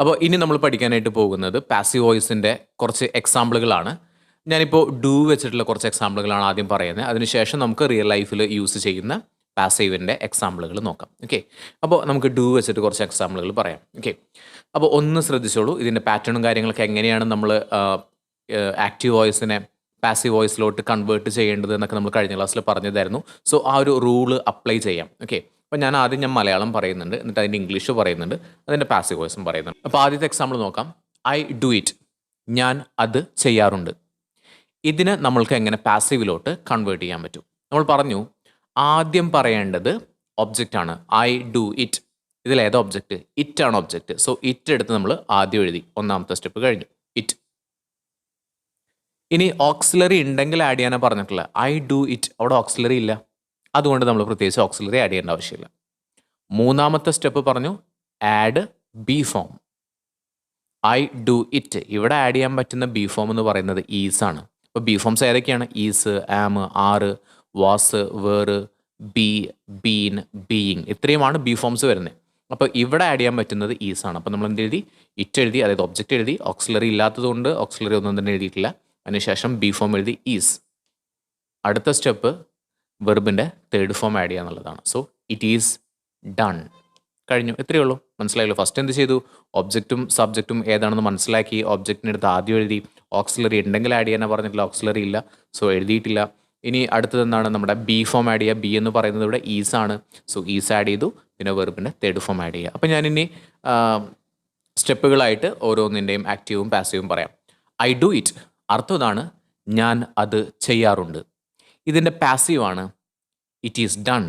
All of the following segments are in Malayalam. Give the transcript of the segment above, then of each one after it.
അപ്പോൾ ഇനി നമ്മൾ പഠിക്കാനായിട്ട് പോകുന്നത് പാസീവ് വോയിസിന്റെ കുറച്ച് എക്സാമ്പിളുകളാണ് ഞാനിപ്പോൾ ഡൂ വെച്ചിട്ടുള്ള കുറച്ച് എക്സാമ്പിളുകളാണ് ആദ്യം പറയുന്നത്. അതിനുശേഷം നമുക്ക് റിയൽ ലൈഫിൽ യൂസ് ചെയ്യുന്ന പാസീവിന്റെ എക്സാമ്പിളുകൾ നോക്കാം. ഓക്കെ അപ്പോൾ നമുക്ക് ഡൂ വെച്ചിട്ട് കുറച്ച് എക്സാമ്പിളുകൾ പറയാം. ഓക്കെ അപ്പോൾ ഒന്ന് ശ്രദ്ധിച്ചോളൂ. ഇതിന്റെ പാറ്റേണും കാര്യങ്ങളൊക്കെ എങ്ങനെയാണ് നമ്മൾ ആക്റ്റീവ് വോയിസിനെ പാസീവ് വോയിസിലോട്ട് കൺവേർട്ട് ചെയ്യേണ്ടത് എന്നൊക്കെ നമ്മൾ കഴിഞ്ഞ ക്ലാസ്സിൽ പറഞ്ഞതായിരുന്നു. സോ ആ ഒരു റൂൾ അപ്ലൈ ചെയ്യാം. ഓക്കെ അപ്പോൾ ഞാൻ ആദ്യം ഞാൻ മലയാളം പറയുന്നുണ്ട് എന്നിട്ട് അതിന്റെ ഇംഗ്ലീഷ് പറയുന്നുണ്ട് അതിന്റെ പാസീവ് വോയിസും പറയുന്നുണ്ട്. അപ്പോൾ ആദ്യത്തെ എക്സാമ്പിൾ നോക്കാം. ഐ ഡു ഇറ്റ് ഞാൻ അത് ചെയ്യാറുണ്ട്. ഇതിന് നമ്മൾക്ക് എങ്ങനെ പാസീവിലോട്ട് കൺവേർട്ട് ചെയ്യാൻ പറ്റും? നമ്മൾ പറഞ്ഞു ആദ്യം പറയേണ്ടത് ഒബ്ജക്റ്റ് ആണ്. ഐ ഡു ഇറ്റ് ഇതിലേതാ ഒബ്ജക്റ്റ് ഇറ്റ് ആണ് ഒബ്ജക്റ്റ് സോ ഇറ്റ് എടുത്ത് നമ്മൾ ആദ്യം എഴുതി. ഒന്നാമത്തെ സ്റ്റെപ്പ് കഴിഞ്ഞു. ഇറ്റ് ഇനി ഓക്സിലറി ഉണ്ടെങ്കിൽ ആഡ് ചെയ്യാനാണ് പറഞ്ഞിട്ടുള്ളത്. ഐ ഡു ഇറ്റ് അവിടെ ഓക്സിലറി ഇല്ല. അതുകൊണ്ട് നമ്മൾ പ്രത്യേകിച്ച് ഓക്സിലറി ആഡ് ചെയ്യേണ്ട ആവശ്യമില്ല. മൂന്നാമത്തെ സ്റ്റെപ്പ് പറഞ്ഞു add be form I do it ഇവിടെ ആഡ് ചെയ്യാൻ പറ്റുന്ന ബി ഫോം എന്ന് പറയുന്നത് ഈസ് ആണ്. അപ്പോൾ ബി ഫോംസ് ഏതൊക്കെയാണ്? Is am are was were be been being ഇത്രയുമാണ് ബി ഫോംസ് വരുന്നത്. അപ്പോൾ ഇവിടെ ആഡ് ചെയ്യാൻ പറ്റുന്നത് ഈസ് ആണ്. അപ്പോൾ നമ്മൾ എന്ത് എഴുതി? ഇറ്റ് എഴുതി അതായത് ഒബ്ജക്റ്റ് എഴുതി. ഓക്സിലറി ഇല്ലാത്തതുകൊണ്ട് ഓക്സിലറി ഒന്നും തന്നെ എഴുതിയിട്ടില്ല. അതിനുശേഷം ബി ഫോം എഴുതി ഈസ് അടുത്ത സ്റ്റെപ്പ് വെർബിന്റെ തേർഡ് ഫോം ആഡ് ചെയ്യുക എന്നുള്ളതാണ്. സോ ഇറ്റ് ഈസ് ഡൺ കഴിഞ്ഞു. എത്രയേ ഉള്ളൂ. മനസ്സിലായല്ലോ? ഫസ്റ്റ് എന്ത് ചെയ്തു? ഒബ്ജക്റ്റും സബ്ജക്റ്റും ഏതാണെന്ന് മനസ്സിലാക്കി ഒബ്ജക്റ്റിന്റെ അടുത്ത് ആദ്യം എഴുതി. ഓക്സിലറി ഉണ്ടെങ്കിൽ ആഡ് ചെയ്യാനാണ് പറഞ്ഞിട്ടില്ല. ഓക്സിലറി ഇല്ല. സോ എഴുതിയിട്ടില്ല. ഇനി അടുത്തത് എന്താണ്? നമ്മുടെ ബി ഫോം ആഡ് ചെയ്യുക. ബി എന്ന് പറയുന്നത് ഇവിടെ ഈസ് ആണ്. സോ ഈസ് ആഡ് ചെയ്തു. പിന്നെ വെർബിന്റെ തേർഡ് ഫോം ആഡ് ചെയ്യുക. അപ്പോൾ ഞാനിനി സ്റ്റെപ്പുകളായിട്ട് ഓരോന്നിന്റെയും ആക്റ്റീവും പാസീവും പറയാം. ഐ ഡു ഇറ്റ് അർത്ഥം ഇതാണ്. ഞാൻ അത് ചെയ്യാറുണ്ട്. ഇതിന്റെ പാസീവാണ് ഇറ്റ് ഈസ് ഡൺ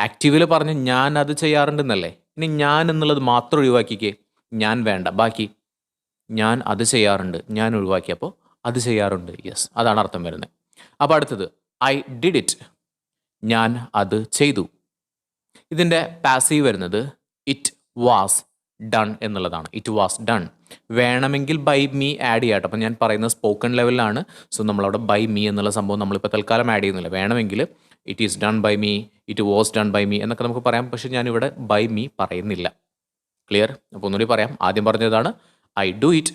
ആക്റ്റീവിൽ പറഞ്ഞ് ഞാൻ അത് ചെയ്യാറുണ്ടെന്നല്ലേ? ഇനി ഞാൻ എന്നുള്ളത് മാത്രം ഒഴിവാക്കിക്കേ. ഞാൻ വേണ്ട. ബാക്കി ഞാൻ അത് ചെയ്യാറുണ്ട്. ഞാൻ ഒഴിവാക്കിയപ്പോൾ അത് ചെയ്യാറുണ്ട്. യെസ് അതാണ് അർത്ഥം വരുന്നത്. അപ്പോൾ അടുത്തത് ഐ ഡിഡ് ഇറ്റ് ഞാൻ അത് ചെയ്തു. ഇതിന്റെ പാസീവ് വരുന്നത് ഇറ്റ് വാസ് ഡൺ എന്നുള്ളതാണ്. ഇറ്റ് വാസ് ഡൺ വേണമെങ്കിൽ ബൈ മീ ആഡ് ചെയ്യാട്ടോ അപ്പം ഞാൻ പറയുന്നത് സ്പോക്കൺ ലെവലിലാണ് സോ നമ്മളവിടെ ബൈ മീ എന്നുള്ള സംഭവം നമ്മളിപ്പോൾ തൽക്കാലം ആഡ് ചെയ്യുന്നില്ല. വേണമെങ്കിൽ it is done by me it was done by me എന്നൊക്കെ നമുക്ക് പറയാം. പക്ഷേ ഞാനിവിടെ ബൈ മീ പറയുന്നില്ല. ക്ലിയർ അപ്പോൾ ഒന്നുകൂടി പറയാം. ആദ്യം പറഞ്ഞതാണ് ഐ ഡു ഇറ്റ്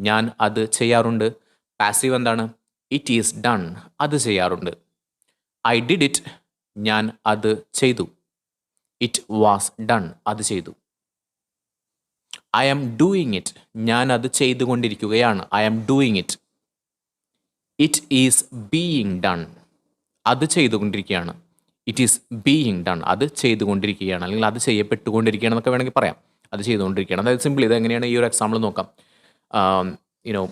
ഞാൻ അത് ചെയ്യാറുണ്ട്. പാസീവ് എന്താണ്? ഇറ്റ് ഈസ് ഡൺ അത് ചെയ്യാറുണ്ട്. ഐ ഡിഡ് ഇറ്റ് ഞാൻ അത് ചെയ്തു. ഇറ്റ് വാസ് ഡൺ അത് ചെയ്തു. I am doing it. ഞാൻ അത് ചെയ്തുകൊണ്ടിരിക്കുകയാണ്. I am doing it. It is being done. അത് ചെയ്തുകൊണ്ടിരിക്കുകയാണ്. It is being done. അത് ചെയ്തുകൊണ്ടിരിക്കുകയാണ്. അല്ലെങ്കിൽ അത് ചെയ്യപ്പെട്ടുകൊണ്ടിരിക്കുകയാണ് എന്നൊക്കെ വേണമെങ്കിൽ പറയാം. അത് ചെയ്തുകൊണ്ടിരിക്കുകയാണ്. അതായത് സിമ്പിൾ ഇത് എങ്ങനെയാണ് ഈ ഒരു എക്സാമ്പിൾ നോക്കാം. യുനോ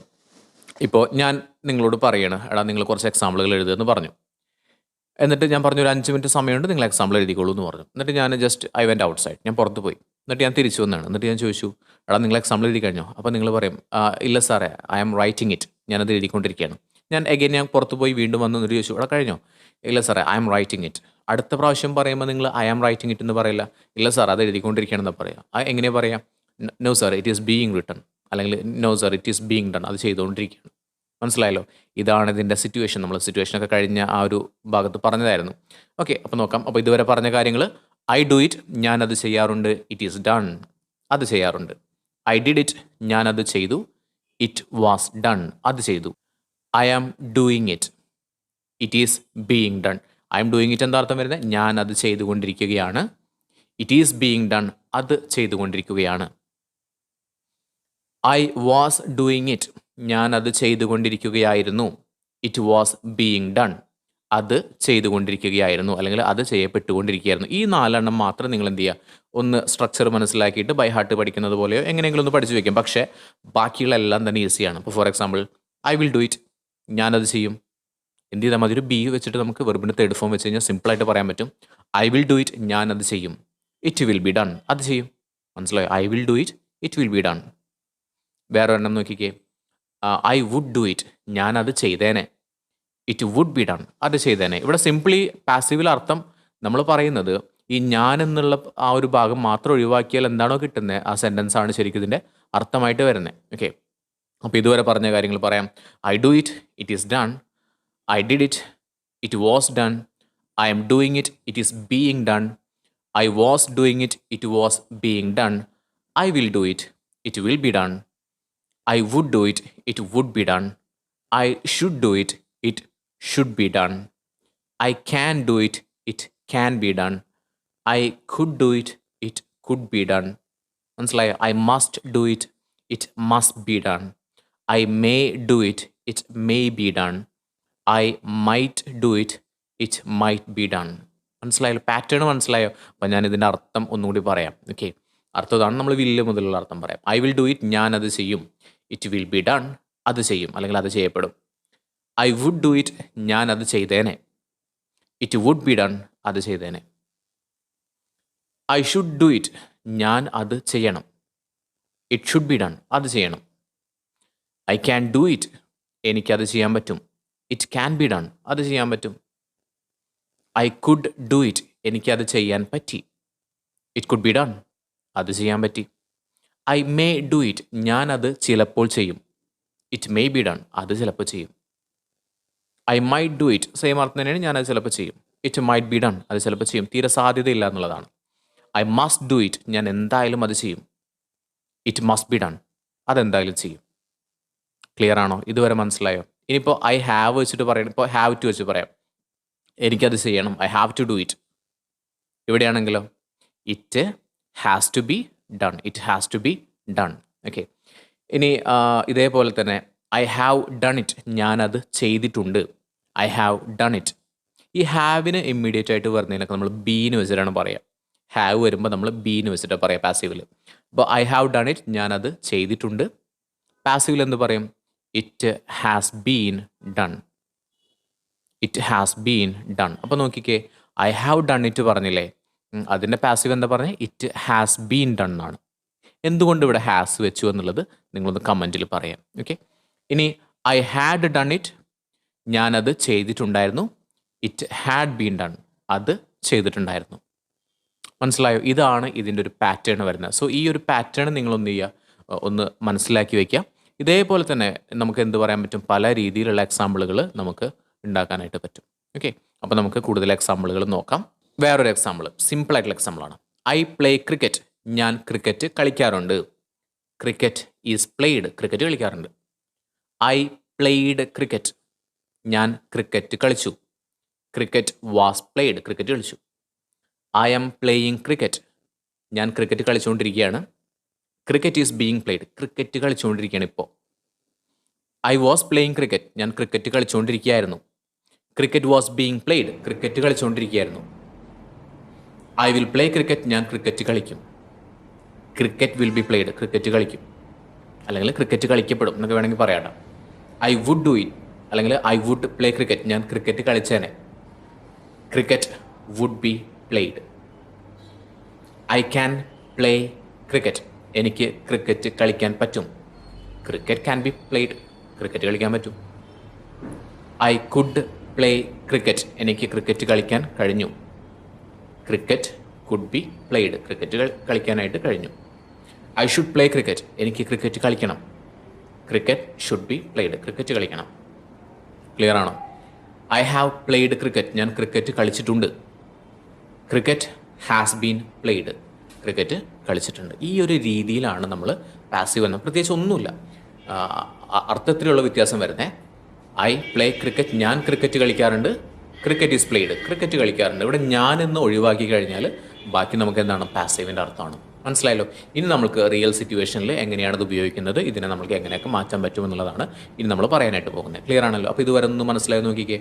ഇപ്പോൾ ഞാൻ നിങ്ങളോട് പറയണം എടാ നിങ്ങൾ കുറച്ച് എക്സാമ്പിളുകൾ എഴുതുമെന്ന് പറഞ്ഞു. എന്നിട്ട് ഞാൻ പറഞ്ഞു ഒരു അഞ്ച് മിനിറ്റ് സമയമുണ്ട് നിങ്ങൾ എക്സാമ്പിൾ എഴുതിക്കോളൂ എന്ന് പറഞ്ഞു. എന്നിട്ട് ഞാൻ just I went outside ഞാൻ പുറത്ത് പോയി എന്നിട്ട് ഞാൻ തിരിച്ചു വന്നാണ് എന്നിട്ട് ഞാൻ ചോദിച്ചു എടാ നിങ്ങൾ എക്സാമ്പിൾ എഴുതി കഴിഞ്ഞോ? അപ്പോൾ നിങ്ങൾ പറയും ഇല്ല സാറേ ഐ ആം റൈറ്റിംഗ് ഇറ്റ് ഞാനത് എഴുതിക്കൊണ്ടിരിക്കുകയാണ്. ഞാൻ എഗൈൻ ഞാൻ പുറത്ത് പോയി വീണ്ടും വന്നു എന്നിട്ട് ചോദിച്ചു എടാ കഴിഞ്ഞോ? ഇല്ല സാറേ ഐ ആം റൈറ്റിംഗ് ഇറ്റ് അടുത്ത പ്രാവശ്യം പറയുമ്പോൾ നിങ്ങൾ ഐ ആം റൈറ്റിംഗ് ഇറ്റ് എന്ന് പറയില്ല. ഇല്ല സാർ അത് എഴുതിക്കൊണ്ടിരിക്കുകയാണെന്ന് പറയാം. ആ എങ്ങനെ പറയാം? No sir it is being written അല്ലെങ്കിൽ no sir it is being done അത് ചെയ്തുകൊണ്ടിരിക്കുകയാണ്. മനസ്സിലായല്ലോ? ഇതാണ് ഇതിന്റെ സിറ്റുവേഷൻ നമ്മൾ സിറ്റുവേഷനൊക്കെ കഴിഞ്ഞ ആ ഒരു ഭാഗത്ത് പറഞ്ഞതായിരുന്നു. ഓക്കെ അപ്പോൾ നോക്കാം. അപ്പോൾ ഇതുവരെ പറഞ്ഞ കാര്യങ്ങൾ ഐ ഡു ഇറ്റ് ഞാനത് ചെയ്യാറുണ്ട് ഇറ്റ് ഈസ് ഡൺ അത് ചെയ്യാറുണ്ട്. ഐ ഡിഡ് ഇറ്റ് ഞാൻ അത് ചെയ്തു. ഇറ്റ് വാസ് ഡൺ അത് ചെയ്തു. I am doing it it is being done I am doing it എന്താ അർത്ഥം വരുന്നത്? ഞാൻ അത് ചെയ്തുകൊണ്ടിരിക്കുകയാണ്. ഇറ്റ് ഈസ് ബീയിങ് ഡൺ അത് ചെയ്തുകൊണ്ടിരിക്കുകയാണ്. ഐ വാസ് ഡൂയിങ് ഇറ്റ് ഞാൻ അത് ചെയ്തുകൊണ്ടിരിക്കുകയായിരുന്നു. ഇറ്റ് വാസ് ബീയിങ് ഡൺ അത് ചെയ്തുകൊണ്ടിരിക്കുകയായിരുന്നു. അല്ലെങ്കിൽ അത് ചെയ്യപ്പെട്ടുകൊണ്ടിരിക്കുകയായിരുന്നു. ഈ നാലെണ്ണം മാത്രം നിങ്ങൾ എന്ത് ചെയ്യുക? ഒന്ന് സ്ട്രക്ചർ മനസ്സിലാക്കിയിട്ട് ബൈ ഹാർട്ട് പഠിക്കുന്നത് പോലെയോ എങ്ങനെയെങ്കിലും ഒന്ന് പഠിച്ചു വെക്കും. പക്ഷേ ബാക്കിയുള്ള എല്ലാം തന്നെ ഈസിയാണ് ഇപ്പോൾ for example I will do it ഞാനത് ചെയ്യും. എന്ത് ചെയ്താൽ മതി? ഒരു ബി വെച്ചിട്ട് നമുക്ക് വെറുബിന്റെ തേർഡ് ഫോം വെച്ച് കഴിഞ്ഞാൽ സിമ്പിളായിട്ട് പറയാൻ പറ്റും. ഐ വിൽ ഡു ഇറ്റ് ഞാനത് ചെയ്യും. ഇറ്റ് വിൽ ബി ഡൺ അത് ചെയ്യും. മനസ്സിലായോ? I will do it it will be done വേറെ ഒരെണ്ണം നോക്കിക്കേ ഐ വുഡ് ഡു ഇറ്റ് ഞാനത് ചെയ്തേനെ. ഇറ്റ് വുഡ് ബി ഡൺ അത് ചെയ്തേനെ. ഇവിടെ സിംപ്ലി പാസീവിൽ അർത്ഥം നമ്മൾ പറയുന്നത് ഈ ഞാൻ എന്നുള്ള ആ ഒരു ഭാഗം മാത്രം ഒഴിവാക്കിയാൽ എന്താണോ കിട്ടുന്നത് ആ സെന്റൻസ് ആണ് ശരിക്കും ഇതിന്റെ അർത്ഥമായിട്ട് വരുന്നത് ഓക്കെ അപ്പോൾ ഇതുവരെ പറഞ്ഞ കാര്യങ്ങൾ പറയാം. I do it it is done I did it it was done I am doing it it is being done I was doing it it was being done I will do it it will be done I would do it it would be done I should do it it should be done I can do it it can be done I could do it it could be done മനസ്സിലായോ? I must do it it must be done I may do it it may be done I might do it it might be done മനസ്സിലായല്ലോ? പാറ്റേൺ മനസ്സിലായോ? അപ്പം ഞാൻ ഇതിന്റെ അർത്ഥം ഒന്നുകൂടി പറയാം. ഓക്കെ അർത്ഥം ഇതാണ് നമ്മൾ വില്ല് മുതലുള്ള അർത്ഥം പറയാം. ഐ വിൽ ഡു ഇറ്റ് ഞാൻ അത് ചെയ്യും. ഇറ്റ് വിൽ ബി ഡൺ അത് ചെയ്യും. അല്ലെങ്കിൽ അത് ചെയ്യപ്പെടും. ഐ വുഡ് ഡു ഇറ്റ് ഞാൻ അത് ചെയ്തേനെ. ഇറ്റ് വുഡ് ബി ഡൺ അത് ചെയ്തേനെ. ഐ ഷുഡ് ഡു ഇറ്റ് ഞാൻ അത് ചെയ്യണം. ഇറ്റ് ഷുഡ് ബി ഡൺ അത് ചെയ്യണം. ഐ ക്യാൻ ഡു ഇറ്റ് എനിക്കത് ചെയ്യാൻ പറ്റും. ഇറ്റ് ക്യാൻ ബി ഡൺ അത് ചെയ്യാൻ പറ്റും. ഐ കുഡ് ഡു ഇറ്റ് എനിക്കത് ചെയ്യാൻ പറ്റി. ഇറ്റ് കുഡ് ബി ഡൺ അത് ചെയ്യാൻ പറ്റി. ഐ മേ ഡു ഇറ്റ് ഞാൻ അത് ചിലപ്പോൾ ചെയ്യും. ഇറ്റ് മേ ബി ഡൺ അത് ചിലപ്പോൾ ചെയ്യും. I might do it same അർത്ഥം തന്നെയാണ് ഞാനത് ചിലപ്പോൾ ചെയ്യും. ഇറ്റ് മൈറ്റ് ബി ഡൺ അത് ചിലപ്പോൾ ചെയ്യും. തീരെ സാധ്യതയില്ല എന്നുള്ളതാണ്. ഐ മസ്റ്റ് ഡു ഇറ്റ് ഞാൻ എന്തായാലും അത് ചെയ്യും. ഇറ്റ് മസ്റ്റ് ബി ഡൺ അതെന്തായാലും ചെയ്യും. ക്ലിയർ ആണോ? ഇതുവരെ മനസ്സിലായോ? ഇനിയിപ്പോൾ ഐ ഹാവ് വെച്ചിട്ട് പറയണം. ഇപ്പോൾ ഹാവ് ടു വെച്ച് പറയാം. എനിക്കത് ചെയ്യണം. I have to do it ഇവിടെയാണെങ്കിലോ it has to be done it has to be done okay ഇനി ഇതേപോലെ തന്നെ ഐ ഹാവ് ഡൺ ഇറ്റ് ഞാനത് ചെയ്തിട്ടുണ്ട്. ഐ ഹാവ് ഡൺ ഇറ്റ് ഈ ഹാവിന് ഇമ്മീഡിയറ്റ് ആയിട്ട് വരുന്നതിനൊക്കെ നമ്മൾ ബീന് വെച്ചിട്ടാണ് പറയുക ഹാവ് വരുമ്പോൾ നമ്മൾ ബീന്ന് വെച്ചിട്ട് പറയാം പാസീവിൽ അപ്പോൾ ഐ ഹാവ് ഡൺ ഇറ്റ് ഞാനത് ചെയ്തിട്ടുണ്ട്. പാസീവിൽ എന്ത് പറയും? It has been done it has been done അപ്പോൾ നോക്കിക്കേ ഐ ഹാവ് ഡൺ ഇറ്റ് പറഞ്ഞില്ലേ? അതിന്റെ പാസീവ് എന്താ പറഞ്ഞത് ഇറ്റ് ഹാസ് ബീൻ ഡൺ ആണ്. എന്തുകൊണ്ട് ഇവിടെ ഹാസ് വെച്ചു എന്നുള്ളത് നിങ്ങളൊന്ന് കമന്റിൽ പറയാം. ഓക്കെ ഇനി ഐ ഹാഡ് ഡൺ ഇറ്റ് ഞാനത് ചെയ്തിട്ടുണ്ടായിരുന്നു. ഇറ്റ് ഹാഡ് ബീൻ ഡൺ അത് ചെയ്തിട്ടുണ്ടായിരുന്നു. മനസ്സിലായോ? ഇതാണ് ഇതിന്റെ ഒരു പാറ്റേൺ വരുന്നത്. സോ ഈ ഒരു പാറ്റേൺ നിങ്ങളൊന്ന് ചെയ്യുക ഒന്ന് മനസ്സിലാക്കി വയ്ക്കുക. ഇതേപോലെ തന്നെ നമുക്ക് എന്ത് പറയാൻ പറ്റും? പല രീതിയിലുള്ള എക്സാമ്പിളുകൾ നമുക്ക് ഉണ്ടാക്കാനായിട്ട് പറ്റും. ഓക്കെ അപ്പോൾ നമുക്ക് കൂടുതൽ എക്സാമ്പിളുകൾ നോക്കാം. വേറൊരു എക്സാമ്പിൾ സിമ്പിൾ ആയിട്ടുള്ള എക്സാമ്പിളാണ് ഐ പ്ലേ ക്രിക്കറ്റ് ഞാൻ ക്രിക്കറ്റ് കളിക്കാറുണ്ട്. ക്രിക്കറ്റ് ഈസ് പ്ലേഡ് ക്രിക്കറ്റ് കളിക്കാറുണ്ട്. ഐ പ്ലേഡ് ക്രിക്കറ്റ് ഞാൻ ക്രിക്കറ്റ് കളിച്ചു. ക്രിക്കറ്റ് വാസ് പ്ലേഡ് ക്രിക്കറ്റ് കളിച്ചു. ഐ ആം പ്ലേയിങ് ക്രിക്കറ്റ് ഞാൻ cricket കളിച്ചുകൊണ്ടിരിക്കുകയാണ് cricket is being played cricket കളിച്ചുകൊണ്ടിരിക്കുകയാണ് ഇപ്പോൾ ഐ വാസ് പ്ലേയിങ് ക്രിക്കറ്റ് ഞാൻ cricket കളിച്ചുകൊണ്ടിരിക്കുകയായിരുന്നു cricket was being played cricket കളിച്ചുകൊണ്ടിരിക്കുകയായിരുന്നു I will play cricket ഞാൻ ക്രിക്കറ്റ് കളിക്കും. Cricket will be played cricket കളിക്കും. അല്ലെങ്കിൽ ക്രിക്കറ്റ് കളിക്കപ്പെടും എന്നൊക്കെ വേണമെങ്കിൽ പറയാം ഐ വുഡ് ഡു ഇറ്റ് അല്ലെങ്കിൽ ഐ വുഡ് പ്ലേ ക്രിക്കറ്റ് ഞാൻ cricket കളിച്ചേനെ. Cricket would be played I can play cricket എനിക്ക് ക്രിക്കറ്റ് കളിക്കാൻ പറ്റും. Cricket can be played cricket കളിക്കാൻ പറ്റും. ഐ കുഡ് പ്ലേ ക്രിക്കറ്റ് എനിക്ക് ക്രിക്കറ്റ് കളിക്കാൻ കഴിഞ്ഞു. Cricket could be played cricket കളി- കളിക്കാനായിട്ട് കഴിഞ്ഞു. ഐ ഷുഡ് പ്ലേ ക്രിക്കറ്റ് എനിക്ക് ക്രിക്കറ്റ് കളിക്കണം. Cricket should be played cricket കളിക്കണം. ക്ലിയർ ആണോ? ഐ ഹാവ് പ്ലേഡ് ക്രിക്കറ്റ് ഞാൻ ക്രിക്കറ്റ് കളിച്ചിട്ടുണ്ട്. Cricket has been played cricket കളിച്ചിട്ടുണ്ട്. ഈ ഒരു രീതിയിലാണ് നമ്മൾ പാസീവ് എന്ന് പ്രത്യേകിച്ച് ഒന്നുമില്ല. അർത്ഥത്തിലുള്ള വ്യത്യാസം വരുന്നേ. ഐ പ്ലേ ക്രിക്കറ്റ് ഞാൻ ക്രിക്കറ്റ് കളിക്കാറുണ്ട്. ക്രിക്കറ്റ് ഈസ് പ്ലേഡ് ക്രിക്കറ്റ് കളിക്കാറുണ്ട്. ഇവിടെ ഞാൻ എന്ന് ഒഴിവാക്കി കഴിഞ്ഞാൽ ബാക്കി നമുക്ക് എന്താണ്? പാസീവിന്റെ അർത്ഥമാണ്. മനസ്സിലായല്ലോ? ഇനി നമുക്ക് റിയൽ സിറ്റുവേഷനിൽ എങ്ങനെയാണ് ഇത് ഉപയോഗിക്കുന്നത്? ഇതിനെ നമുക്ക് എങ്ങനെയൊക്കെ മാറ്റാൻ പറ്റുമെന്നുള്ളതാണ് ഇനി നമ്മൾ പറയാനായിട്ട് പോകുന്നത്. ക്ലിയർ ആണല്ലോ? അപ്പോൾ ഇതുവരെ ഒന്ന് മനസ്സിലായി നോക്കിക്കേ.